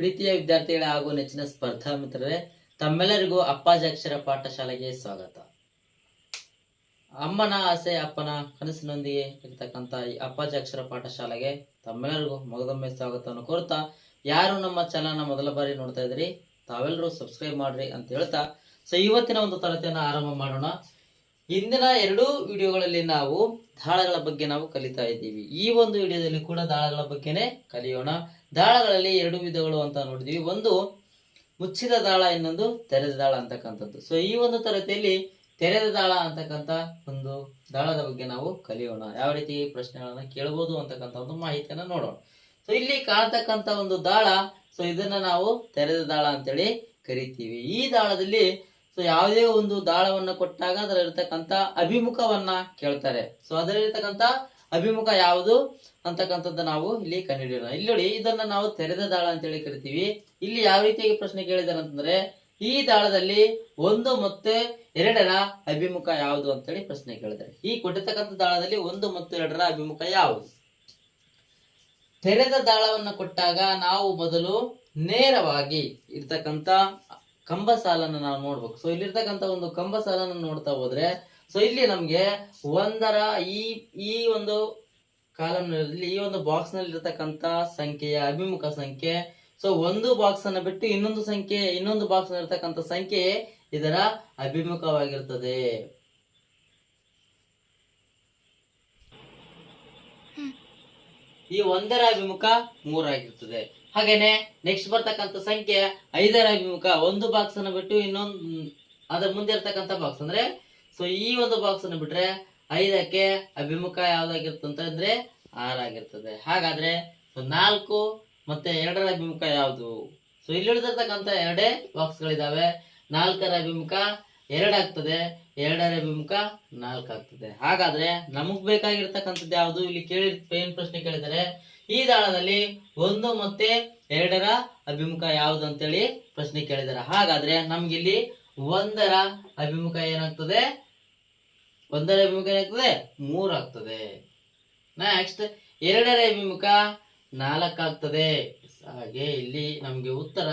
ಪ್ರೀತಿಯ ವಿದ್ಯಾರ್ಥಿಗಳ ಹಾಗೂ ನೆಚ್ಚಿನ ಸ್ಪರ್ಧಾ ಮಿತ್ರರೇ, ತಮ್ಮೆಲ್ಲರಿಗೂ ಅಪ್ಪಾಜಿ ಅಕ್ಷರ ಪಾಠಶಾಲೆಗೆ ಸ್ವಾಗತ. ಅಮ್ಮನ ಆಸೆ, ಅಪ್ಪನ ಕನಸಿನೊಂದಿಗೆ ಇರ್ತಕ್ಕಂಥ ಈ ಅಪ್ಪಾಜಿ ಅಕ್ಷರ ಪಾಠಶಾಲೆಗೆ ತಮ್ಮೆಲ್ಲರಿಗೂ ಮೊದಲೊಮ್ಮೆ ಸ್ವಾಗತವನ್ನು ಕೋರ್ತಾ ಯಾರು ನಮ್ಮ ಚಾನಲ್ನ ಮೊದಲ ಬಾರಿ ನೋಡ್ತಾ ಇದ್ರಿ ತಾವೆಲ್ಲರೂ ಸಬ್ಸ್ಕ್ರೈಬ್ ಮಾಡ್ರಿ ಅಂತ ಹೇಳ್ತಾ, ಸೊ ಇವತ್ತಿನ ಒಂದು ತರತೆಯನ್ನು ಆರಂಭ ಮಾಡೋಣ. ಇಂದಿನ ಎರಡೂ ವಿಡಿಯೋಗಳಲ್ಲಿ ನಾವು ದಾಳಗಳ ಬಗ್ಗೆ ನಾವು ಕಲಿತಾ ಇದ್ದೀವಿ. ಈ ಒಂದು ವಿಡಿಯೋದಲ್ಲಿ ಕೂಡ ದಾಳಗಳ ಬಗ್ಗೆನೇ ಕಲಿಯೋಣ. ದಾಳಗಳಲ್ಲಿ ಎರಡು ವಿಧಗಳು ಅಂತ ನೋಡಿದ್ವಿ. ಒಂದು ಮುಚ್ಚಿದ ದಾಳ, ಇನ್ನೊಂದು ತೆರೆದ ದಾಳ ಅಂತಕ್ಕಂಥದ್ದು. ಸೊ ಈ ಒಂದು ತರಗತಿಯಲ್ಲಿ ತೆರೆದ ದಾಳ ಅಂತಕ್ಕಂಥ ಒಂದು ದಾಳದ ಬಗ್ಗೆ ನಾವು ಕಲಿಯೋಣ. ಯಾವ ರೀತಿ ಪ್ರಶ್ನೆಗಳನ್ನ ಕೇಳಬಹುದು ಅಂತಕ್ಕಂಥ ಒಂದು ಮಾಹಿತಿಯನ್ನ ನೋಡೋಣ. ಸೊ ಇಲ್ಲಿ ಕಾಣ್ತಕ್ಕಂಥ ಒಂದು ದಾಳ ಸೊ ಇದನ್ನ ನಾವು ತೆರೆದ ದಾಳ ಅಂತೇಳಿ ಕರಿತೀವಿ. ಈ ದಾಳದಲ್ಲಿ ಸೊ ಯಾವುದೇ ಒಂದು ದಾಳವನ್ನು ಕೊಟ್ಟಾಗ ಅದರಲ್ಲಿರ್ತಕ್ಕಂಥ ಅಭಿಮುಖವನ್ನ ಕೇಳ್ತಾರೆ. ಸೊ ಅದರಲ್ಲಿರ್ತಕ್ಕಂಥ ಅಭಿಮುಖ ಯಾವುದು ಅಂತಕ್ಕಂಥದ್ದು ನಾವು ಇಲ್ಲಿ ಕಂಡುಹಿಡಿಯೋಣ. ಇಲ್ಲಿ ನೋಡಿ, ಇದನ್ನ ನಾವು ತೆರೆದ ದಾಳ ಅಂತೇಳಿ ಕರಿತೀವಿ. ಇಲ್ಲಿ ಯಾವ ರೀತಿಯಾಗಿ ಪ್ರಶ್ನೆ ಕೇಳಿದಾರೆ ಅಂತಂದ್ರೆ ಈ ದಾಳದಲ್ಲಿ ಒಂದು ಮತ್ತೆ ಎರಡರ ಅಭಿಮುಖ ಯಾವುದು ಅಂತೇಳಿ ಪ್ರಶ್ನೆ ಕೇಳಿದ್ದಾರೆ. ಈ ಕೊಟ್ಟಿರ್ತಕ್ಕಂಥ ದಾಳದಲ್ಲಿ ಒಂದು ಮತ್ತು ಎರಡರ ಅಭಿಮುಖ ಯಾವುದು? ತೆರೆದ ದಾಳವನ್ನು ಕೊಟ್ಟಾಗ ನಾವು ಮೊದಲು ನೇರವಾಗಿ ಇರ್ತಕ್ಕಂಥ ಕಂಬ ಸಾಲನ್ನು ನಾವು ನೋಡ್ಬೇಕು. ಸೊ ಇಲ್ಲಿರ್ತಕ್ಕಂಥ ಒಂದು ಕಂಬ ಸಾಲನ್ನು ನೋಡ್ತಾ ಹೋದ್ರೆ ಸೊ ಇಲ್ಲಿ ನಮ್ಗೆ ಒಂದರ ಈ ಈ ಒಂದು ಕಾಲಂನಲ್ಲಿ ಈ ಒಂದು ಬಾಕ್ಸ್ನಲ್ಲಿ ಇರತಕ್ಕಂತ ಸಂಖ್ಯೆಯ ಅಭಿಮುಖ ಸಂಖ್ಯೆ ಸೊ ಒಂದು ಬಾಕ್ಸ್ ಅನ್ನ ಬಿಟ್ಟು ಇನ್ನೊಂದು ಸಂಖ್ಯೆ, ಇನ್ನೊಂದು ಬಾಕ್ಸ್ ನಲ್ಲಿರ್ತಕ್ಕಂಥ ಸಂಖ್ಯೆ ಇದರ ಅಭಿಮುಖವಾಗಿರ್ತದೆ. ಈ ಒಂದರ ಅಭಿಮುಖ ಮೂರಾಗಿರ್ತದೆ. ಹಾಗೇನೆ ನೆಕ್ಸ್ಟ್ ಬರ್ತಕ್ಕಂಥ ಸಂಖ್ಯೆ ಐದರ ಅಭಿಮುಖ. ಒಂದು ಬಾಕ್ಸ್ ಅನ್ನು ಬಿಟ್ಟು ಇನ್ನೊಂದು, ಅದ್ರ ಮುಂದೆ ಇರ್ತಕ್ಕಂಥ ಬಾಕ್ಸ್ ಅಂದ್ರೆ ಸೊ ಈ ಒಂದು ಬಾಕ್ಸ್ ಅನ್ನು ಬಿಟ್ರೆ ಐದಕ್ಕೆ ಅಭಿಮುಖ ಯಾವ್ದಾಗಿರ್ತಂತಂದ್ರೆ ಆರಾಗಿರ್ತದೆ ಹಾಗಾದ್ರೆ ಸೊ ನಾಲ್ಕು ಮತ್ತೆ ಎರಡರ ಅಭಿಮುಖ ಯಾವುದು? ಸೊ ಇಲ್ಲಿ ಉಳಿದಿರ್ತಕ್ಕಂಥ ಎರಡೇ ಬಾಕ್ಸ್ ಗಳಿದಾವೆ. ನಾಲ್ಕರ ಅಭಿಮುಖ ಎರಡಾಗ್ತದೆ ಎರಡರ ಅಭಿಮುಖ ನಾಲ್ಕಾಗ್ತದೆ ಹಾಗಾದ್ರೆ ನಮಗ್ ಬೇಕಾಗಿರ್ತಕ್ಕಂಥದ್ದು ಯಾವುದು? ಇಲ್ಲಿ ಕೇಳಿ, ಏನ್ ಪ್ರಶ್ನೆ ಕೇಳಿದರೆ ಈ ದಾಳದಲ್ಲಿ ಒಂದು ಮತ್ತೆ ಎರಡರ ಅಭಿಮುಖ ಯಾವುದು ಅಂತೇಳಿ ಪ್ರಶ್ನೆ ಕೇಳಿದ್ದಾರೆ ಹಾಗಾದ್ರೆ ನಮ್ಗಿಲ್ಲಿ ಒಂದರ ಅಭಿಮುಖ ಏನಾಗ್ತದೆ? ಒಂದರ ಅಭಿಮುಖ ಏನಾಗ್ತದೆ? ಮೂರ್ ಆಗ್ತದೆ. ನೆಕ್ಸ್ಟ್ ಎರಡರ ಅಭಿಮುಖ ನಾಲ್ಕಾಗ್ತದೆ. ಹಾಗೆ ಇಲ್ಲಿ ನಮ್ಗೆ ಉತ್ತರ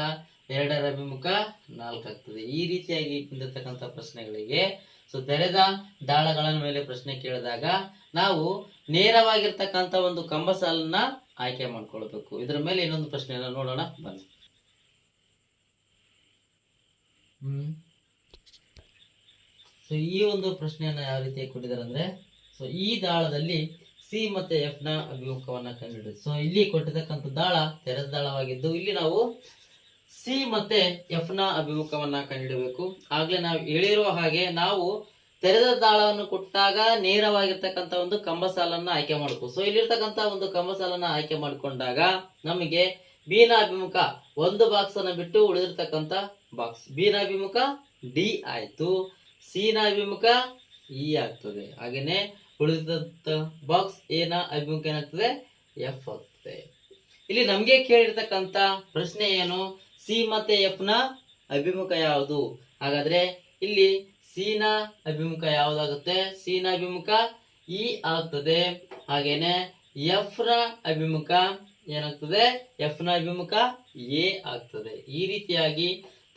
ಎರಡರ ಅಭಿಮುಖ ನಾಲ್ಕಾಗ್ತದೆ. ಈ ರೀತಿಯಾಗಿ ಬಂದಿರತಕ್ಕಂಥ ಪ್ರಶ್ನೆಗಳಿಗೆ ಸೊ, ತೆರೆದ ದಾಳಗಳ ಮೇಲೆ ಪ್ರಶ್ನೆ ಕೇಳಿದಾಗ ನಾವು ನೇರವಾಗಿರ್ತಕ್ಕಂಥ ಒಂದು ಕಂಬ ಸಾಲನ್ನ ಆಯ್ಕೆ ಮಾಡ್ಕೊಳ್ಬೇಕು. ಇದ್ರ ಮೇಲೆ ಇನ್ನೊಂದು ಪ್ರಶ್ನೆಯನ್ನ ನೋಡೋಣ. ಬನ್ನಿ. ಸೊ ಈ ಒಂದು ಪ್ರಶ್ನೆಯನ್ನ ಯಾವ ರೀತಿ ಕೊಟ್ಟಿದ್ದಾರೆ ಅಂದ್ರೆ ಸೊ ಈ ದಾಳದಲ್ಲಿ ಸಿ ಮತ್ತೆ ಎಫ್ನ ಅಭಿಮುಖವನ್ನ ಕಂಡುಹಿಡಿದು. ಸೊ ಇಲ್ಲಿ ಕೊಟ್ಟಿರ್ತಕ್ಕಂಥ ದಾಳ ತೆರೆದ ದಾಳವಾಗಿದ್ದು ಇಲ್ಲಿ ನಾವು ಸಿ ಮತ್ತೆ ಎಫ್ನ ಅಭಿಮುಖವನ್ನ ಕಂಡುಹಿಡಬೇಕು. ಆಗ್ಲೇ ನಾವು ಹೇಳಿರುವ ಹಾಗೆ ನಾವು ತೆರೆದ ದಾಳವನ್ನು ಕೊಟ್ಟಾಗ ನೇರವಾಗಿರ್ತಕ್ಕಂಥ ಒಂದು ಕಂಬ ಸಾಲನ್ನ ಆಯ್ಕೆ ಮಾಡಬೇಕು ಸೊ ಇಲ್ಲಿರ್ತಕ್ಕಂಥ ಒಂದು ಕಂಬ ಸಾಲನ್ನ ಆಯ್ಕೆ ಮಾಡಿಕೊಂಡಾಗ ನಮಗೆ ಬೀನ ಅಭಿಮುಖ ಒಂದು ಬಾಕ್ಸ್ ಅನ್ನ ಬಿಟ್ಟು ಉಳಿದಿರ್ತಕ್ಕಂಥ ಬಾಕ್ಸ್ ಬೀನಾಭಿಮುಖ ಡಿ ಆಯ್ತು. ಸಿ ನ ಅಭಿಮುಖ ಇ ಆಗ್ತದೆ. ಹಾಗೇನೆ ಉಳಿದಂತ ಬಾಕ್ಸ್ ಏನ ಅಭಿಮುಖ ಏನಾಗ್ತದೆ? ಎಫ್ ಆಗ್ತದೆ. ಇಲ್ಲಿ ನಮ್ಗೆ ಕೇಳಿರ್ತಕ್ಕಂತ ಪ್ರಶ್ನೆ ಏನು? ಸಿ ಮತ್ತೆ ಎಫ್ನ ಅಭಿಮುಖ ಯಾವುದು? ಹಾಗಾದ್ರೆ ಇಲ್ಲಿ ಸಿ ನ ಅಭಿಮುಖ ಯಾವುದಾಗುತ್ತೆ? ಸೀನ ಅಭಿಮುಖ ಇ ಆಗ್ತದೆ. ಹಾಗೇನೆ ಎಫ್ನ ಅಭಿಮುಖ ಏನಾಗ್ತದೆ? ಎಫ್ನ ಅಭಿಮುಖ ಎ ಆಗ್ತದೆ. ಈ ರೀತಿಯಾಗಿ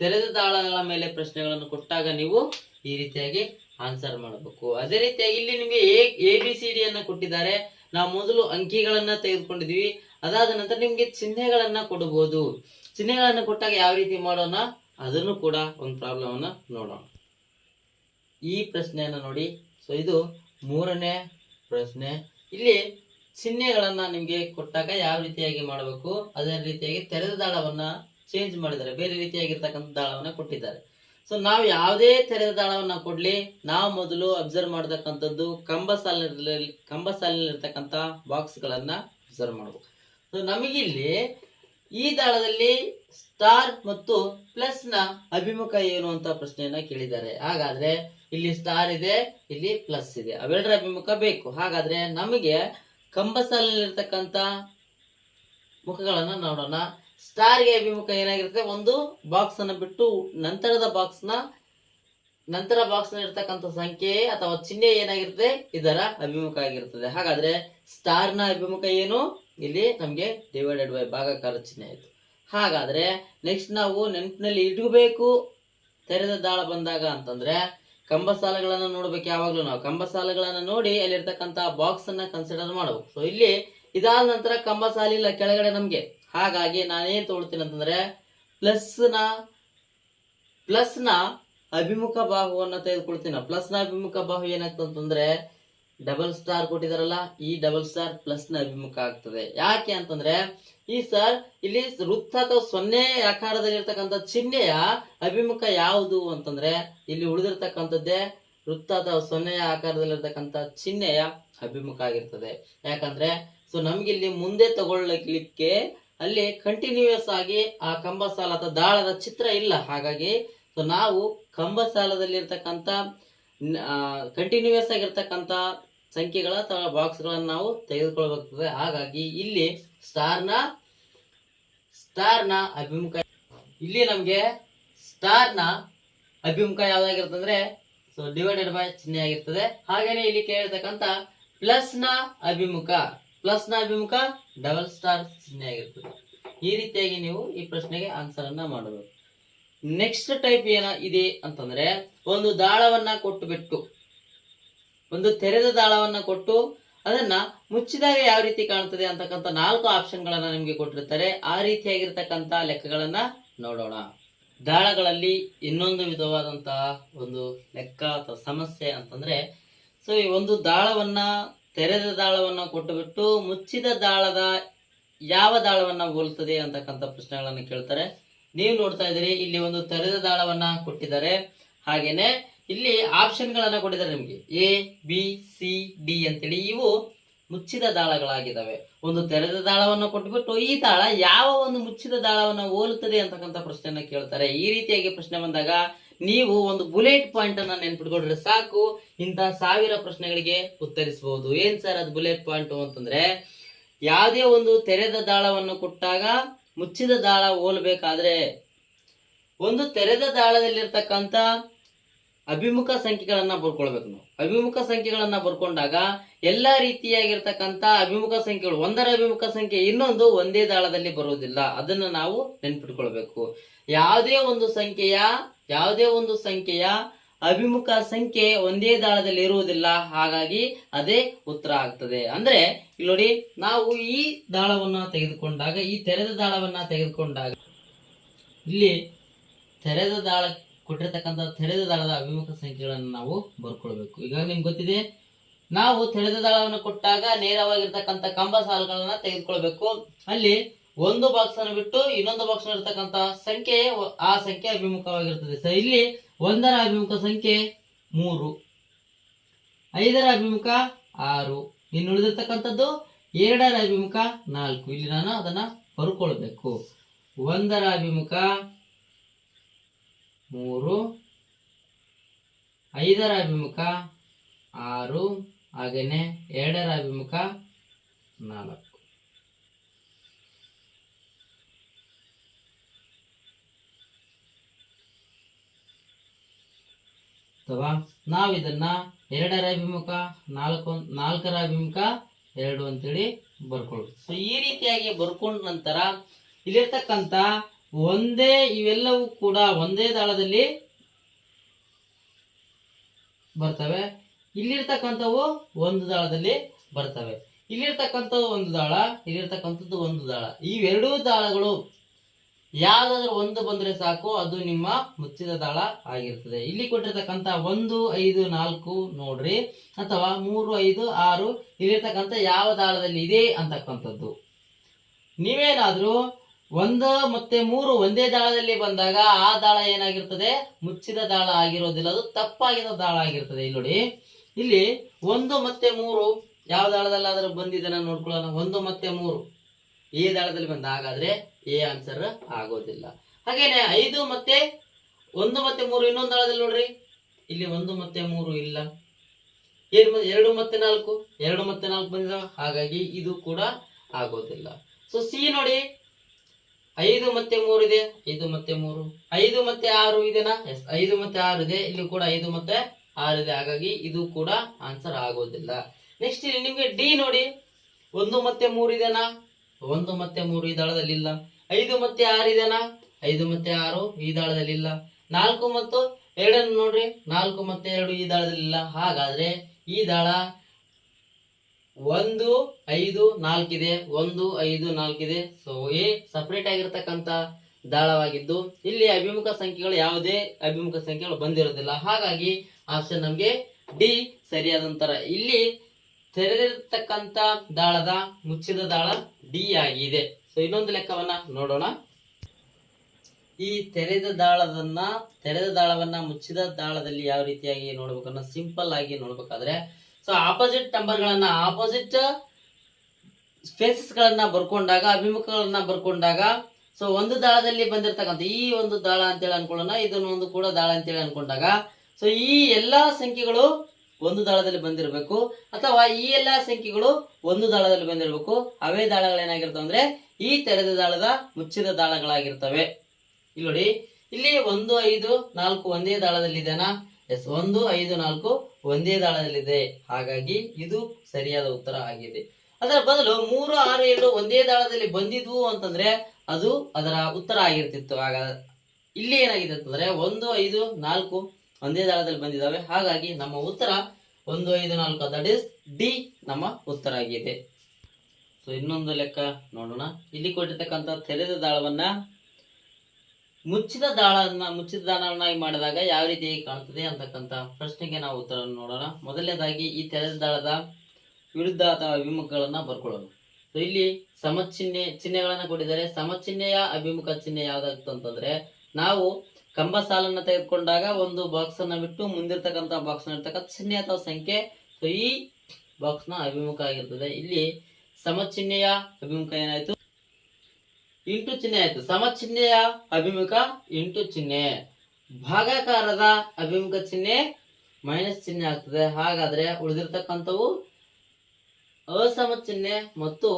ತೆರೆದ ತಾಳಗಳ ಮೇಲೆ ಪ್ರಶ್ನೆಗಳನ್ನು ಕೊಟ್ಟಾಗ ನೀವು ಈ ರೀತಿಯಾಗಿ ಆನ್ಸರ್ ಮಾಡಬೇಕು. ಅದೇ ರೀತಿಯಾಗಿ ಇಲ್ಲಿ ನಿಮಗೆ ಎ ಬಿ, ಸಿ, ಡಿ ಅನ್ನ ಕೊಟ್ಟಿದ್ದಾರೆ. ನಾವು ಮೊದಲು ಅಂಕಿಗಳನ್ನ ತೆಗೆದುಕೊಂಡಿದ್ವಿ ಅದಾದ ನಂತರ ನಿಮ್ಗೆ ಚಿಹ್ನೆಗಳನ್ನ ಕೊಡಬಹುದು ಚಿಹ್ನೆಗಳನ್ನ ಕೊಟ್ಟಾಗ ಯಾವ ರೀತಿ ಮಾಡೋಣ? ಅದನ್ನು ಕೂಡ ಒಂದು ಪ್ರಾಬ್ಲಮ್ ಅನ್ನ ನೋಡೋಣ. ಈ ಪ್ರಶ್ನೆಯನ್ನ ನೋಡಿ. ಸೊ ಇದು ಮೂರನೇ ಪ್ರಶ್ನೆ. ಇಲ್ಲಿ ಚಿಹ್ನೆಗಳನ್ನ ನಿಮಗೆ ಕೊಟ್ಟಾಗ ಯಾವ ರೀತಿಯಾಗಿ ಮಾಡಬೇಕು? ಅದೇ ರೀತಿಯಾಗಿ ತೆರೆದ ದಾಳವನ್ನ ಚೇಂಜ್ ಮಾಡಿದ್ದಾರೆ. ಬೇರೆ ರೀತಿಯಾಗಿರ್ತಕ್ಕಂಥ ದಾಳವನ್ನು ಕೊಟ್ಟಿದ್ದಾರೆ. ಸೊ ನಾವು ಯಾವುದೇ ತೆರೆದ ದಾಳವನ್ನು ಕೊಡ್ಲಿ. ನಾವು ಮೊದಲು ಅಬ್ಸರ್ವ್ ಮಾಡತಕ್ಕಂಥದ್ದು ಕಂಬ ಸಾಲಿನಲ್ಲಿ, ಕಂಬ ಸಾಲಿನಲ್ಲಿರ್ತಕ್ಕಂಥ ಬಾಕ್ಸ್ ಗಳನ್ನ ಅಬ್ಸರ್ವ್ ಮಾಡಬೇಕು. ಸೊ ನಮಗಿಲ್ಲಿ ಈ ದಾಳದಲ್ಲಿ ಸ್ಟಾರ್ ಮತ್ತು ಪ್ಲಸ್ನ ಅಭಿಮುಖ ಏನು ಅಂತ ಪ್ರಶ್ನೆಯನ್ನ ಕೇಳಿದ್ದಾರೆ. ಹಾಗಾದ್ರೆ ಇಲ್ಲಿ ಸ್ಟಾರ್ ಇದೆ, ಇಲ್ಲಿ ಪ್ಲಸ್ ಇದೆ. ಅವೆರಡರ ಅಭಿಮುಖ ಬೇಕು. ಹಾಗಾದ್ರೆ ನಮಗೆ ಕಂಬ ಮುಖಗಳನ್ನು ನೋಡೋಣ. ಸ್ಟಾರ್ಗೆ ಅಭಿಮುಖ ಏನಾಗಿರುತ್ತೆ? ಒಂದು ಬಾಕ್ಸ್ ಅನ್ನು ಬಿಟ್ಟು ನಂತರದ ಬಾಕ್ಸ್ನ ನಂತರ ಬಾಕ್ಸ್ ಇರ್ತಕ್ಕಂಥ ಸಂಖ್ಯೆ ಅಥವಾ ಚಿಹ್ನೆ ಏನಾಗಿರುತ್ತೆ? ಇದರ ಅಭಿಮುಖ ಆಗಿರ್ತದೆ. ಹಾಗಾದ್ರೆ ಸ್ಟಾರ್ನ ಅಭಿಮುಖ ಏನು? ಇಲ್ಲಿ ನಮ್ಗೆ ಡಿವೈಡೆಡ್ ಬೈ ಭಾಗಕಾರ ಚಿಹ್ನೆ ಆಯಿತು. ಹಾಗಾದ್ರೆ ನೆಕ್ಸ್ಟ್ ನಾವು ನೆನಪಿನಲ್ಲಿ ಇಡಬೇಕು ತೆರೆದ ದಾಳ ಬಂದಾಗ ಅಂತಂದ್ರೆ ಕಂಬ ಸಾಲುಗಳನ್ನ ನೋಡ್ಬೇಕು ಯಾವಾಗ್ಲೂ ನಾವು. ಕಂಬ ಸಾಲುಗಳನ್ನ ನೋಡಿ ಅಲ್ಲಿರ್ತಕ್ಕಂತ ಬಾಕ್ಸ್ ಅನ್ನ ಕನ್ಸಿಡರ್ ಮಾಡಬೇಕು. ಸೊ ಇಲ್ಲಿ ಇದಾದ ನಂತರ ಕಂಬ ಸಾಲಿಲ್ಲ ಕೆಳಗಡೆ ನಮ್ಗೆ. ಹಾಗಾಗಿ ನಾನೇನ್ ತಗೊಳ್ತೀನಿ ಅಂತಂದ್ರೆ ಪ್ಲಸ್ನ ಪ್ಲಸ್ನ ಅಭಿಮುಖ ಬಾಹುವನ್ನ ತೆಗೆದುಕೊಳ್ತೀನಿ ಪ್ಲಸ್ನ ಅಭಿಮುಖ ಬಾಹು ಏನಾಗ್ತದೆ ಅಂತಂದ್ರೆ ಡಬಲ್ ಸ್ಟಾರ್ ಕೊಟ್ಟಿದಾರಲ್ಲ, ಈ ಡಬಲ್ ಸ್ಟಾರ್ ಪ್ಲಸ್ನ ಅಭಿಮುಖ ಆಗ್ತದೆ. ಯಾಕೆ ಅಂತಂದ್ರೆ, ಈ ಸರ್ ಇಲ್ಲಿ ವೃತ್ತ ಅಥವಾ ಸೊನ್ನೆ ಆಕಾರದಲ್ಲಿರ್ತಕ್ಕಂಥ ಚಿಹ್ನೆಯ ಅಭಿಮುಖ ಯಾವುದು ಅಂತಂದ್ರೆ, ಇಲ್ಲಿ ಉಳಿದಿರ್ತಕ್ಕಂಥದ್ದೇ ವೃತ್ತ ಅಥವಾ ಸೊನ್ನೆಯ ಆಕಾರದಲ್ಲಿರ್ತಕ್ಕಂಥ ಚಿಹ್ನೆಯ ಅಭಿಮುಖ ಆಗಿರ್ತದೆ. ಯಾಕಂದ್ರೆ ಸೊ ನಮ್ಗೆ ಇಲ್ಲಿ ಮುಂದೆ ತಗೊಳ್ಳಿಕ್ಕೆ ಅಲ್ಲಿ ಕಂಟಿನ್ಯೂಯಸ್ ಆಗಿ ಆ ಕಂಬ ಸಾಲ ಅಥವಾ ದಾಳದ ಚಿತ್ರ ಇಲ್ಲ. ಹಾಗಾಗಿ ಸೊ ನಾವು ಕಂಬ ಸಾಲದಲ್ಲಿರ್ತಕ್ಕಂಥ ಕಂಟಿನ್ಯೂಯಸ್ ಆಗಿರ್ತಕ್ಕಂಥ ಸಂಖ್ಯೆಗಳ ಅಥವಾ ಬಾಕ್ಸ್ಗಳನ್ನು ನಾವು ತೆಗೆದುಕೊಳ್ಬೇಕಾಗ್ತದೆ. ಹಾಗಾಗಿ ಇಲ್ಲಿ ಸ್ಟಾರ್ನ ಸ್ಟಾರ್ನ ಅಭಿಮುಖ, ಇಲ್ಲಿ ನಮಗೆ ಸ್ಟಾರ್ನ ಅಭಿಮುಖ ಯಾವ್ದಾಗಿರ್ತಂದ್ರೆ ಸೊ ಡಿವೈಡೆಡ್ ಬೈ ಚಿಹ್ನೆ ಆಗಿರ್ತದೆ. ಹಾಗೇನೆ ಇಲ್ಲಿ ಕೇಳಿರ್ತಕ್ಕಂಥ ಪ್ಲಸ್ನ ಅಭಿಮುಖ ಪ್ಲಸ್ನ ಅಭಿಮುಖ ಡಬಲ್ ಸ್ಟಾರ್ ಚಿಹ್ನೆ ಆಗಿರ್ತದೆ. ಈ ರೀತಿಯಾಗಿ ನೀವು ಈ ಪ್ರಶ್ನೆಗೆ ಆನ್ಸರ್ ಅನ್ನ ಮಾಡಬೇಕು. ನೆಕ್ಸ್ಟ್ ಟೈಪ್ ಏನ ಇದೆ ಅಂತಂದ್ರೆ, ಒಂದು ದಾಳವನ್ನ ಕೊಟ್ಟು ಬಿಟ್ಟು ಒಂದು ತೆರೆದ ದಾಳವನ್ನು ಕೊಟ್ಟು ಅದನ್ನ ಮುಚ್ಚಿದಾಗ ಯಾವ ರೀತಿ ಕಾಣುತ್ತದೆ ಅಂತಕ್ಕಂಥ ನಾಲ್ಕು ಆಪ್ಷನ್ಗಳನ್ನು ನಿಮಗೆ ಕೊಟ್ಟಿರ್ತಾರೆ. ಆ ರೀತಿಯಾಗಿರ್ತಕ್ಕಂಥ ಲೆಕ್ಕಗಳನ್ನ ನೋಡೋಣ. ದಾಳಗಳಲ್ಲಿ ಇನ್ನೊಂದು ವಿಧವಾದಂತಹ ಒಂದು ಲೆಕ್ಕ ಅಥವಾ ಸಮಸ್ಯೆ ಅಂತಂದ್ರೆ, ಸೊ ಈ ಒಂದು ದಾಳವನ್ನ, ತೆರೆದ ದಾಳವನ್ನ ಕೊಟ್ಟುಬಿಟ್ಟು ಮುಚ್ಚಿದ ದಾಳದ ಯಾವ ದಾಳವನ್ನ ಹೋಲುತ್ತದೆ ಅಂತಕ್ಕಂಥ ಪ್ರಶ್ನೆಗಳನ್ನು ಕೇಳ್ತಾರೆ. ನೀವು ನೋಡ್ತಾ ಇದ್ದೀರಿ, ಇಲ್ಲಿ ಒಂದು ತೆರೆದ ದಾಳವನ್ನ ಕೊಟ್ಟಿದ್ದಾರೆ. ಹಾಗೇನೆ ಇಲ್ಲಿ ಆಪ್ಷನ್ ಗಳನ್ನ ಕೊಟ್ಟಿದ್ದಾರೆ ನಿಮಗೆ. ಎ, ಬಿ, ಸಿ, ಡಿ ಅಂತೇಳಿ. ಇವು ಮುಚ್ಚಿದ ದಾಳಗಳಾಗಿದ್ದಾವೆ. ಒಂದು ತೆರೆದ ದಾಳವನ್ನು ಕೊಟ್ಟುಬಿಟ್ಟು ಈ ದಾಳ ಯಾವ ಒಂದು ಮುಚ್ಚಿದ ದಾಳವನ್ನು ಹೋಲುತ್ತದೆ ಅಂತಕ್ಕಂಥ ಪ್ರಶ್ನೆಯನ್ನು ಕೇಳ್ತಾರೆ. ಈ ರೀತಿಯಾಗಿ ಪ್ರಶ್ನೆ ಬಂದಾಗ ನೀವು ಒಂದು ಬುಲೆಟ್ ಪಾಯಿಂಟ್ ಅನ್ನ ನೆನ್ಪಿಟ್ಕೊಂಡ್ರೆ ಸಾಕು. ಇಂತಹ ಸಾವಿರ ಪ್ರಶ್ನೆಗಳಿಗೆ ಉತ್ತರಿಸಬಹುದು ಏನ್ ಸರ್ ಅದು ಬುಲೆಟ್ ಪಾಯಿಂಟ್ ಅಂತಂದ್ರೆ, ಯಾವುದೇ ಒಂದು ತೆರೆದ ದಾಳವನ್ನು ಕೊಟ್ಟಾಗ ಮುಚ್ಚಿದ ದಾಳ ಹೋಲ್ಬೇಕಾದ್ರೆ, ಒಂದು ತೆರೆದ ದಾಳದಲ್ಲಿರ್ತಕ್ಕಂಥ ಅಭಿಮುಖ ಸಂಖ್ಯೆಗಳನ್ನ ಬರ್ಕೊಳ್ಬೇಕು ನಾವು. ಅಭಿಮುಖ ಸಂಖ್ಯೆಗಳನ್ನ ಬರ್ಕೊಂಡಾಗ ಎಲ್ಲಾ ರೀತಿಯಾಗಿರ್ತಕ್ಕಂಥ ಅಭಿಮುಖ ಸಂಖ್ಯೆಗಳು, ಒಂದರ ಅಭಿಮುಖ ಸಂಖ್ಯೆ ಇನ್ನೊಂದು ಒಂದೇ ದಾಳದಲ್ಲಿ ಬರುವುದಿಲ್ಲ. ಅದನ್ನ ನಾವು ನೆನ್ಪಿಟ್ಕೊಳ್ಬೇಕು. ಯಾವುದೇ ಒಂದು ಸಂಖ್ಯೆಯ, ಯಾವುದೇ ಒಂದು ಸಂಖ್ಯೆಯ ಅಭಿಮುಖ ಸಂಖ್ಯೆ ಒಂದೇ ದಾಳದಲ್ಲಿ ಇರುವುದಿಲ್ಲ. ಹಾಗಾಗಿ ಅದೇ ಉತ್ತರ ಆಗ್ತದೆ. ಅಂದ್ರೆ, ಇಲ್ಲಿ ನೋಡಿ, ನಾವು ಈ ದಾಳವನ್ನ ತೆಗೆದುಕೊಂಡಾಗ, ಈ ತೆರೆದ ದಾಳವನ್ನ ತೆಗೆದುಕೊಂಡಾಗ, ಇಲ್ಲಿ ತೆರೆದ ದಾಳ ಕೊಟ್ಟಿರ್ತಕ್ಕಂಥ ತೆರೆದ ದಳದ ಅಭಿಮುಖ ಸಂಖ್ಯೆಗಳನ್ನು ನಾವು ಬರ್ಕೊಳ್ಬೇಕು. ಈಗಾಗ ನಿಮ್ಗೆ ಗೊತ್ತಿದೆ, ನಾವು ತೆರೆದ ದಳವನ್ನು ಕೊಟ್ಟಾಗ ನೇರವಾಗಿರ್ತಕ್ಕಂಥ ಕಂಬ ಸಾಲುಗಳನ್ನ ತೆಗೆದುಕೊಳ್ಬೇಕು. ಅಲ್ಲಿ ಒಂದು ಬಾಕ್ಸ್ ಅನ್ನು ಬಿಟ್ಟು ಇನ್ನೊಂದು ಬಾಕ್ಸ್ ಇರ್ತಕ್ಕಂಥ ಸಂಖ್ಯೆ, ಆ ಸಂಖ್ಯೆ ಅಭಿಮುಖವಾಗಿರ್ತದೆ. ಸೊ ಇಲ್ಲಿ ಒಂದರ ಅಭಿಮುಖ ಸಂಖ್ಯೆ ಮೂರು, ಐದರ ಅಭಿಮುಖ ಆರು, ಇನ್ನು ಉಳಿದಿರ್ತಕ್ಕಂಥದ್ದು ಎರಡರ ಅಭಿಮುಖ ನಾಲ್ಕು. ಇಲ್ಲಿ ನಾನು ಅದನ್ನ ಬರ್ಕೊಳ್ಬೇಕು ಒಂದರ ಅಭಿಮುಖ ಮೂರು, ಐದರ ಅಭಿಮುಖ, ಆರು, ಹಾಗೇನೆ ಎರಡರ ಅಭಿಮುಖ, ನಾಲ್ಕು. ಅಥವಾ ನಾವು ಇದನ್ನ ಎರಡರ ಅಭಿಮುಖ, ನಾಲ್ಕು, ನಾಲ್ಕರ ಅಭಿಮುಖ, ಎರಡು ಅಂತೇಳಿ ಬರ್ಕೊಳ್ಬೇಕು ಸೊ ಈ ರೀತಿಯಾಗಿ ಬರ್ಕೊಂಡ ನಂತರ ಇಲ್ಲಿರ್ತಕ್ಕಂಥ ಒಂದೇ ಇವೆಲ್ಲವೂ ಕೂಡ ಒಂದೇ ದಾಳದಲ್ಲಿ ಬರ್ತವೆ. ಇಲ್ಲಿರ್ತಕ್ಕಂಥವು ಒಂದು ದಾಳದಲ್ಲಿ ಬರ್ತವೆ. ಇಲ್ಲಿರ್ತಕ್ಕಂಥದ್ದು ಒಂದು ದಾಳ ಇಲ್ಲಿರ್ತಕ್ಕಂಥದ್ದು ಒಂದು ದಾಳ ಇವೆರಡೂ ದಾಳಗಳು ಯಾವ್ದಾದ್ರು ಒಂದು ಬಂದ್ರೆ ಸಾಕು, ಅದು ನಿಮ್ಮ ಮುಚ್ಚಿದ ದಾಳ ಆಗಿರ್ತದೆ. ಇಲ್ಲಿ ಕೊಟ್ಟಿರ್ತಕ್ಕಂಥ ಒಂದು, ಐದು, ನಾಲ್ಕು ನೋಡ್ರಿ. ಅಥವಾ ಮೂರು, ಐದು, ಆರು, ಇಲ್ಲಿರ್ತಕ್ಕಂಥ ಯಾವ ದಾಳದಲ್ಲಿ ಇದೆ ಅಂತಕ್ಕಂಥದ್ದು. ನೀವೇನಾದ್ರೂ ಒಂದು ಮತ್ತೆ ಮೂರು ಒಂದೇ ದಾಳದಲ್ಲಿ ಬಂದಾಗ ಆ ದಾಳ ಏನಾಗಿರ್ತದೆ? ಮುಚ್ಚಿದ ದಾಳ ಆಗಿರೋದಿಲ್ಲ. ಅದು ತಪ್ಪಾಗಿರೋ ದಾಳ ಆಗಿರ್ತದೆ. ಇಲ್ಲಿ ನೋಡಿ. ಇಲ್ಲಿ ಒಂದು ಮತ್ತೆ ಮೂರು ಯಾವ ದಾಳದಲ್ಲಾದ್ರೂ ಬಂದಿದೆ ನೋಡ್ಕೊಳ್ಳೋಣ. ಒಂದು ಮತ್ತೆ ಮೂರು. ಎ ದಾಳದಲ್ಲಿ ಬಂದ ಹಾಗಾದ್ರೆ ಎ ಆನ್ಸರ್ ಆಗೋದಿಲ್ಲ. ಹಾಗೇನೆ ಐದು ಮತ್ತೆ ಒಂದು ಮತ್ತೆ ಮೂರು ಇನ್ನೊಂದು ದಾಳದಲ್ಲಿ ನೋಡ್ರಿ. ಇಲ್ಲಿ ಒಂದು ಮತ್ತೆ ಮೂರು ಇಲ್ಲ. ಏನು ಎರಡು ಮತ್ತೆ ನಾಲ್ಕು? ಎರಡು ಮತ್ತೆ ನಾಲ್ಕು ಬಂದಿದ ಹಾಗಾಗಿ ಇದು ಕೂಡ ಆಗೋದಿಲ್ಲ. ಸೊ ಸಿ ನೋಡಿ ಐದು ಮತ್ತೆ ಮೂರು ಇದೆ? ಐದು ಮತ್ತೆ ಮೂರು. ಐದು ಮತ್ತೆ ಆರು ಇದೆನಾ? ಎಸ್, ಐದು ಮತ್ತೆ ಆರು ಇದೆ. ಇಲ್ಲಿ ಕೂಡ ಐದು ಮತ್ತೆ ಆರು ಇದೆ. ಹಾಗಾಗಿ ಇದು ಕೂಡ ಆನ್ಸರ್ ಆಗೋದಿಲ್ಲ. ನೆಕ್ಸ್ಟ್ ಇಲ್ಲಿ ನಿಮ್ಗೆ ಡಿ ನೋಡಿ. ಒಂದು ಮತ್ತೆ ಮೂರು ಇದೆನಾ? ಒಂದು ಮತ್ತೆ ಮೂರು ಈ ದಳದಲ್ಲಿ ಇಲ್ಲ. ಐದು ಮತ್ತೆ ಆರು ಇದೆನಾ? ಐದು ಮತ್ತೆ ಆರು ಈ ದಾಳದಲ್ಲಿ ಇಲ್ಲ. ನಾಲ್ಕು ಮತ್ತು ಎರಡನ್ನು ನೋಡ್ರಿ. ನಾಲ್ಕು ಮತ್ತೆ ಎರಡು ಈ ದಾಳದಲ್ಲಿ ಇಲ್ಲ. ಹಾಗಾದ್ರೆ ಈ ದಾಳ ಒಂದು ಐದು ನಾಲ್ಕಿದೆ, ಒಂದು ಐದು ನಾಲ್ಕಿದೆ. ಸೊ ಎ ಸಪ್ರೇಟ್ ಆಗಿರ್ತಕ್ಕಂತ ದಾಳವಾಗಿದ್ದು, ಇಲ್ಲಿ ಅಭಿಮುಖ ಸಂಖ್ಯೆಗಳು ಯಾವುದೇ ಅಭಿಮುಖ ಸಂಖ್ಯೆಗಳು ಬಂದಿರೋದಿಲ್ಲ. ಹಾಗಾಗಿ ಆಪ್ಷನ್ ನಮಗೆ ಡಿ ಸರಿಯಾದಂತರ ಇಲ್ಲಿ ತೆರೆದಿರ್ತಕ್ಕಂತ ದಾಳದ ಮುಚ್ಚಿದ ದಾಳ ಡಿ ಆಗಿದೆ. ಸೊ ಇನ್ನೊಂದು ಲೆಕ್ಕವನ್ನ ನೋಡೋಣ. ಈ ತೆರೆದ ದಾಳದನ್ನ ತೆರೆದ ದಾಳವನ್ನ ಮುಚ್ಚಿದ ದಾಳದಲ್ಲಿ ಯಾವ ರೀತಿಯಾಗಿ ನೋಡ್ಬೇಕನ್ನ ಸಿಂಪಲ್ ಆಗಿ ನೋಡ್ಬೇಕಾದ್ರೆ ಸೊ ಆಪೋಸಿಟ್ ನಂಬರ್ ಗಳನ್ನ ಆಪೋಸಿಟ್ ಸ್ಪೇಸಸ್ ಗಳನ್ನ ಬರ್ಕೊಂಡಾಗ, ಅಭಿಮುಖಗಳನ್ನ ಬರ್ಕೊಂಡಾಗ ಸೊ ಒಂದು ದಾಳದಲ್ಲಿ ಬಂದಿರತಕ್ಕಂಥ ಈ ಒಂದು ದಾಳ ಅಂತೇಳಿ ಅನ್ಕೊಳ್ಳೋಣ, ಇದನ್ನು ಒಂದು ಕೂಡ ದಾಳ ಅಂತೇಳಿ ಅನ್ಕೊಂಡಾಗ ಸೊ ಈ ಎಲ್ಲಾ ಸಂಖ್ಯೆಗಳು ಒಂದು ದಾಳದಲ್ಲಿ ಬಂದಿರಬೇಕು, ಅಥವಾ ಈ ಎಲ್ಲಾ ಸಂಖ್ಯೆಗಳು ಒಂದು ದಾಳದಲ್ಲಿ ಬಂದಿರಬೇಕು, ಅವೇ ದಾಳಗಳೇನಾಗಿರ್ತವೆ ಅಂದ್ರೆ, ಈ ತೆರೆದ ದಾಳದ ಮುಚ್ಚಿದ ದಾಳಗಳಾಗಿರ್ತವೆ. ಇಲ್ಲಿ ನೋಡಿ, ಇಲ್ಲಿ ಒಂದು, ಐದು, ನಾಲ್ಕು ಒಂದೇ ದಾಳದಲ್ಲಿದೆನಾ? ಎಸ್ ಒಂದು, ಐದು, ನಾಲ್ಕು ಒಂದೇ ದಾಳದಲ್ಲಿದೆ. ಹಾಗಾಗಿ ಇದು ಸರಿಯಾದ ಉತ್ತರ ಆಗಿದೆ. ಅದರ ಬದಲು ಮೂರು, ಆರು, ಎರಡು ಒಂದೇ ದಾಳದಲ್ಲಿ ಬಂದಿದ್ವು ಅಂತಂದ್ರೆ ಅದು ಅದರ ಉತ್ತರ ಆಗಿರ್ತಿತ್ತು. ಆಗ ಇಲ್ಲಿ ಏನಾಗಿದೆ ಅಂತಂದ್ರೆ ಒಂದು, ಐದು, ನಾಲ್ಕು ಒಂದೇ ದಾಳದಲ್ಲಿ ಬಂದಿದ್ದಾವೆ. ಹಾಗಾಗಿ ನಮ್ಮ ಉತ್ತರ ಒಂದು, ಐದು, ನಾಲ್ಕು ದಟ್ ಇಸ್ ಡಿ ನಮ್ಮ ಉತ್ತರ ಆಗಿದೆ. ಸೊ ಇನ್ನೊಂದು ಲೆಕ್ಕ ನೋಡೋಣ. ಇಲ್ಲಿ ಕೊಟ್ಟಿರ್ತಕ್ಕಂಥ ತೆರೆದ ದಾಳವನ್ನ ಮುಚ್ಚಿದ ದಾಳನ್ನ, ಮುಚ್ಚಿದ ದಾಳವನ್ನಾಗಿ ಮಾಡಿದಾಗ ಯಾವ ರೀತಿ ಕಾಣುತ್ತದೆ ಅಂತಕ್ಕಂತ ಪ್ರಶ್ನೆಗೆ ನಾವು ಉತ್ತರವನ್ನು ನೋಡೋಣ. ಮೊದಲನೇದಾಗಿ ಈ ತೆರೆದ ದಾಳದ ವಿರುದ್ಧ ಅಥವಾ ಅಭಿಮುಖಗಳನ್ನ ಬರ್ಕೊಳ್ಳೋಣ. ಸೊ ಇಲ್ಲಿ ಸಮಚಿಹ್ನೆ ಚಿಹ್ನೆಗಳನ್ನ ಕೊಟ್ಟಿದ್ದಾರೆ. ಸಮಚಿಹ್ನೆಯ ಅಭಿಮುಖ ಚಿಹ್ನೆ ಯಾವ್ದಾಗ್ತು ಅಂತಂದ್ರೆ, ನಾವು ಕಂಬ ಸಾಲನ್ನ ತೆಗೆದುಕೊಂಡಾಗ ಒಂದು ಬಾಕ್ಸ್ ಅನ್ನ ಬಿಟ್ಟು ಮುಂದಿರ್ತಕ್ಕಂತ ಬಾಕ್ಸ್ ಇರ್ತಕ್ಕಂಥ ಚಿಹ್ನೆ ಅಥವಾ ಸಂಖ್ಯೆ ಈ ಬಾಕ್ಸ್ನ ಅಭಿಮುಖ ಆಗಿರ್ತದೆ. ಇಲ್ಲಿ ಸಮಚಿಹ್ನೆಯ ಅಭಿಮುಖ ಏನಾಯ್ತು? ಇಂಟು ಚಿಹ್ನೆ ಆಯ್ತು. ಸಮಚಿಹ್ನೆಯ ಅಭಿಮುಖ ಇಂಟು ಚಿಹ್ನೆ. ಭಾಗಾಕಾರದ ಅಭಿಮುಖ ಚಿಹ್ನೆ ಮೈನಸ್ ಚಿಹ್ನೆ ಆಗ್ತದೆ. ಹಾಗಾದ್ರೆ ಉಳಿದಿರ್ತಕ್ಕಂಥವು ಅಸಮ ಚಿಹ್ನೆ ಮತ್ತು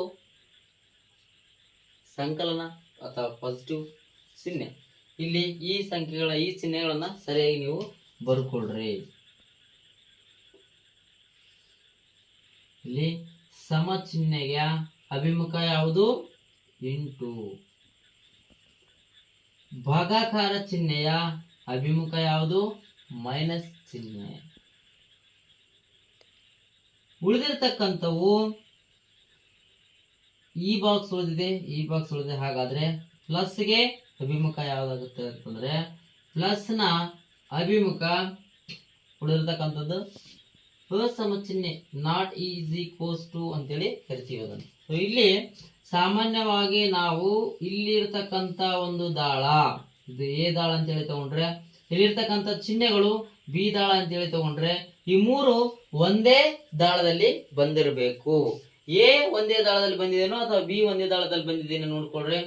ಸಂಕಲನ ಅಥವಾ ಪಾಸಿಟಿವ್ ಚಿಹ್ನೆ. ಇಲ್ಲಿ ಈ ಸಂಖ್ಯೆಗಳ ಈ ಚಿಹ್ನೆಗಳನ್ನ ಸರಿಯಾಗಿ ನೀವು ಬರ್ಕೊಳ್ರಿ. ಇಲ್ಲಿ ಸಮ ಚಿಹ್ನೆಯ ಅಭಿಮುಖ ಯಾವುದು? ಇಂಟು ಭಾಗಾಕಾರ ಚಿಹ್ನೆಯ ಅಭಿಮುಖ ಯಾವುದು? ಮೈನಸ್ ಚಿಹ್ನೆ. ಉಳಿದಿರ್ತಕ್ಕಂಥವು ಈ ಬಾಕ್ಸ್ ಉಳಿದಿದೆ, ಈ ಬಾಕ್ಸ್ ಉಳಿದಿದೆ. ಹಾಗಾದ್ರೆ ಪ್ಲಸ್ಗೆ ಅಭಿಮುಖ ಯಾವ್ದಾಗುತ್ತೆ ಅಂತಂದ್ರೆ ಪ್ಲಸ್ನ ಅಭಿಮುಖ ಉಳಿದಿರ್ತಕ್ಕಂಥದ್ದು ಅಸಮ ಚಿಹ್ನೆ ನಾಟ್ ಈಸ್ ಈಕ್ವಲ್ಸ್ ಟು ಅಂತೇಳಿ ಕರಿತೀವಿ ಅದನ್ನು. ಸೊ ಇಲ್ಲಿ ಸಾಮಾನ್ಯವಾಗಿ ನಾವು ಇಲ್ಲಿರ್ತಕ್ಕಂಥ ಒಂದು ದಾಳ, ಇದು ಎ ದಾಳ ಅಂತೇಳಿ ತಗೊಂಡ್ರೆ, ಇಲ್ಲಿರ್ತಕ್ಕಂಥ ಚಿಹ್ನೆಗಳು ಬಿ ದಾಳ ಅಂತೇಳಿ ತಗೊಂಡ್ರೆ, ಈ ಮೂರು ಒಂದೇ ದಾಳದಲ್ಲಿ ಬಂದಿರಬೇಕು. ಎ ಒಂದೇ ದಾಳದಲ್ಲಿ ಬಂದಿದೇನೋ ಅಥವಾ ಬಿ ಒಂದೇ ದಾಳದಲ್ಲಿ ಬಂದಿದ್ದೇನೋ ನೋಡ್ಕೊಳ್ರಿ.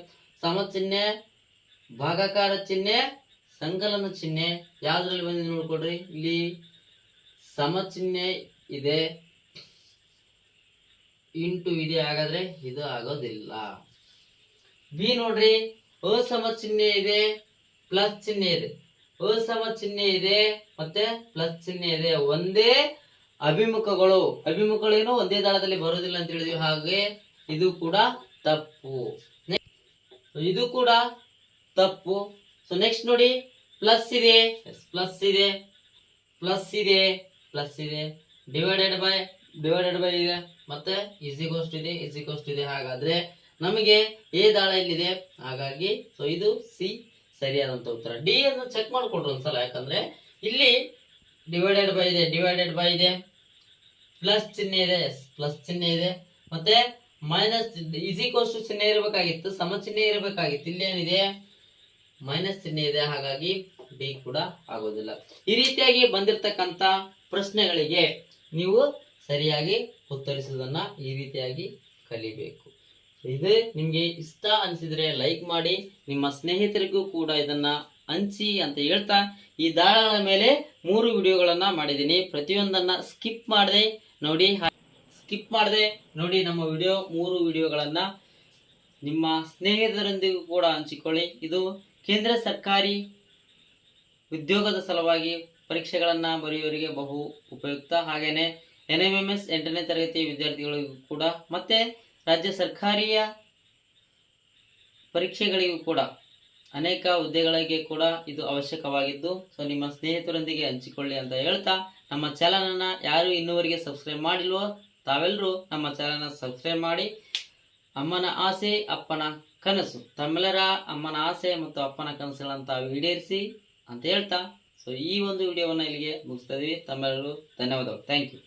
ಸಮ ಚಿಹ್ನೆ ಭಾಗಾಕಾರ ಚಿಹ್ನೆ, ಸಂಕಲನ ಚಿಹ್ನೆ ಯಾವ್ದ್ರಲ್ಲಿ ಬಂದಿದೆ ನೋಡ್ಕೊಳ್ರಿ. ಇಲ್ಲಿ ಸಮ ಚಿಹ್ನೆ ಇದೆ. ಇಂಟು ಇದೆ ಹಾಗಾದ್ರೆ ಇದು ಆಗೋದಿಲ್ಲ. ಬಿ ನೋಡ್ರಿ, ಅಸಮ ಚಿಹ್ನೆ ಇದೆ ಪ್ಲಸ್ ಚಿಹ್ನೆ ಇದೆ. ಅಸಮ ಚಿಹ್ನೆ ಇದೆ, ಮತ್ತೆ ಪ್ಲಸ್ ಚಿಹ್ನೆ ಇದೆ. ಒಂದೇ ಅಭಿಮುಖಗಳು. ಅಭಿಮುಖಗಳೇನು ಒಂದೇ ದಾಳದಲ್ಲಿ ಬರೋದಿಲ್ಲ ಅಂತ ಹೇಳಿದ್ವಿ. ಹಾಗೆ ಇದು ಕೂಡ ತಪ್ಪು. ಇದು ಕೂಡ ತಪ್ಪು. ಸೊ ನೆಕ್ಸ್ಟ್ ನೋಡಿ ಪ್ಲಸ್ ಇದೆ. ಪ್ಲಸ್ ಇದೆ. ಪ್ಲಸ್ ಇದೆ. ಪ್ಲಸ್ ಇದೆ. ಡಿವೈಡೆಡ್ ಬೈ ಡಿವೈಡೆಡ್ ಬೈ ಇದೆ ಮತ್ತೆ ಈಸಿ ಕೋಸ್ಟ್ ಇದೆ ಈಸಿ ಕೋಸ್ಟ್ ಇದೆ ಹಾಗಾದ್ರೆ ನಮಗೆ ಎ ದಾಳ ಇಲ್ಲಿದೆ ಹಾಗಾಗಿ ಸೊ ಇದು ಸಿ ಸರಿಯಾದಂತ ಉತ್ತರ. ಡಿ ಅನ್ನು ಚೆಕ್ ಮಾಡ್ಕೊಡ್ರಿ ಒಂದ್ಸಲ, ಯಾಕಂದ್ರೆ ಇಲ್ಲಿ ಡಿವೈಡೆಡ್ ಬೈ ಇದೆ ಡಿವೈಡೆಡ್ ಬೈ ಇದೆ. ಪ್ಲಸ್ ಚಿಹ್ನೆ ಇದೆ ಪ್ಲಸ್ ಚಿಹ್ನೆ ಇದೆ. ಮತ್ತೆ ಮೈನಸ್ ಈಸಿ ಕೋಸ್ಟ್ ಚಿಹ್ನೆ ಇರಬೇಕಾಗಿತ್ತು, ಸಮ ಚಿಹ್ನೆ ಇರಬೇಕಾಗಿತ್ತು ಇಲ್ಲಿ ಏನಿದೆ ಮೈನಸ್ ಚಿಹ್ನೆ ಇದೆ, ಹಾಗಾಗಿ ಡಿ ಕೂಡ ಆಗೋದಿಲ್ಲ. ಈ ರೀತಿಯಾಗಿ ಬಂದಿರತಕ್ಕಂತ ಪ್ರಶ್ನೆಗಳಿಗೆ ನೀವು ಸರಿಯಾಗಿ ಉತ್ತರಿಸುವುದನ್ನ ಈ ರೀತಿಯಾಗಿ ಕಲಿಬೇಕು. ಇದು ನಿಮಗೆ ಇಷ್ಟ ಅನಿಸಿದರೆ ಲೈಕ್ ಮಾಡಿ, ನಿಮ್ಮ ಸ್ನೇಹಿತರಿಗೂ ಕೂಡ ಇದನ್ನ ಹಂಚಿ ಅಂತ ಹೇಳ್ತಾ, ಈ ದಾಳಗಳ ಮೇಲೆ ಮೂರು ವಿಡಿಯೋಗಳನ್ನು ಮಾಡಿದ್ದೀನಿ. ಪ್ರತಿಯೊಂದನ್ನ ಸ್ಕಿಪ್ ಮಾಡದೆ ನೋಡಿ ಸ್ಕಿಪ್ ಮಾಡದೆ ನೋಡಿ ನಮ್ಮ ವಿಡಿಯೋ, ಮೂರು ವಿಡಿಯೋಗಳನ್ನು ನಿಮ್ಮ ಸ್ನೇಹಿತರೊಂದಿಗೂ ಕೂಡ ಹಂಚಿಕೊಳ್ಳಿ. ಇದು ಕೇಂದ್ರ ಸರ್ಕಾರಿ ಉದ್ಯೋಗದ ಸಲುವಾಗಿ ಪರೀಕ್ಷೆಗಳನ್ನು ಬರೆಯುವವರಿಗೆ ಬಹು ಉಪಯುಕ್ತ. ಹಾಗೇನೆ ಎನ್ ಎಂ ಎಂ ಎಸ್ ಎಂಟನೇ ತರಗತಿಯ ವಿದ್ಯಾರ್ಥಿಗಳಿಗೂ ಕೂಡ, ಮತ್ತೆ ರಾಜ್ಯ ಸರ್ಕಾರಿಯ ಪರೀಕ್ಷೆಗಳಿಗೂ ಕೂಡ ಅನೇಕ ಹುದ್ದೆಗಳಿಗೆ ಕೂಡ ಇದು ಅವಶ್ಯಕವಾಗಿದ್ದು ಸೊ ನಿಮ್ಮ ಸ್ನೇಹಿತರೊಂದಿಗೆ ಹಂಚಿಕೊಳ್ಳಿ ಅಂತ ಹೇಳ್ತಾ, ನಮ್ಮ ಚಾನಲನ್ನು ಯಾರು ಇನ್ನೂವರೆಗೆ ಸಬ್ಸ್ಕ್ರೈಬ್ ಮಾಡಿಲ್ವೋ ತಾವೆಲ್ಲರೂ ನಮ್ಮ ಚಾನಲ್ನ ಸಬ್ಸ್ಕ್ರೈಬ್ ಮಾಡಿ, ಅಮ್ಮನ ಆಸೆ, ಅಪ್ಪನ ಕನಸು, ತಮ್ಮೆಲ್ಲರ ಅಮ್ಮನ ಆಸೆ ಮತ್ತು ಅಪ್ಪನ ಕನಸುಗಳಂತ ಈಡೇರಿಸಿ ಅಂತ ಹೇಳ್ತಾ ಸೊ ಈ ಒಂದು ವಿಡಿಯೋವನ್ನು ಇಲ್ಲಿಗೆ ಮುಗಿಸ್ತಾ ಇದ್ದೀವಿ ತಮ್ಮೆಲ್ಲರೂ ಧನ್ಯವಾದಗಳು. Thank you